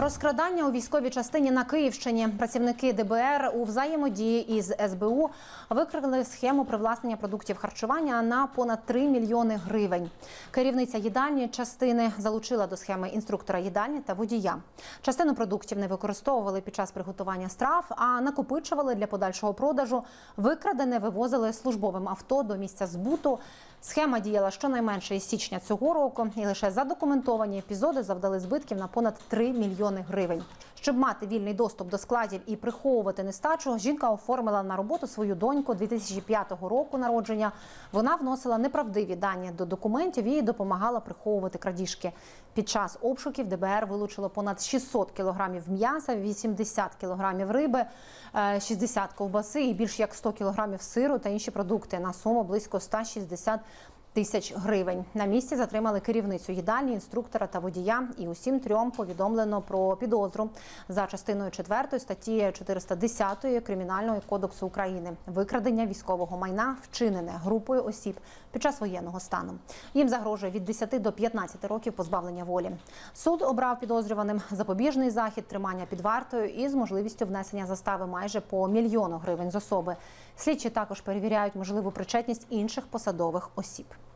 Розкрадання у військовій частині на Київщині. Працівники ДБР у взаємодії із СБУ викрили схему привласнення продуктів харчування на понад 3 мільйони гривень. Керівниця їдальні частини залучила до схеми інструктора їдальні та водія. Частину продуктів не використовували під час приготування страв, а накопичували для подальшого продажу. Викрадене вивозили службовим авто до місця збуту. Схема діяла щонайменше із січня цього року, і лише задокументовані епізоди завдали збитків на понад 3 мільйони гривень. Щоб мати вільний доступ до складів і приховувати нестачу, жінка оформила на роботу свою доньку 2005 року народження. Вона вносила неправдиві дані до документів і допомагала приховувати крадіжки. Під час обшуків ДБР вилучило понад 600 кілограмів м'яса, 80 кілограмів риби, е, 60 ковбаси і більш як 100 кілограмів сиру та інші продукти на суму близько 160 тисяч гривень. На місці затримали керівницю їдальні, інструктора та водія. І усім трьом повідомлено про підозру за частиною 4 статті 410 Кримінального кодексу України. Викрадення військового майна вчинене групою осіб під час воєнного стану. Їм загрожує від 10 до 15 років позбавлення волі. Суд обрав підозрюваним запобіжний захід тримання під вартою із можливістю внесення застави майже по мільйону гривень з особи. Слідчі також перевіряють можливу причетність інших посадових осіб.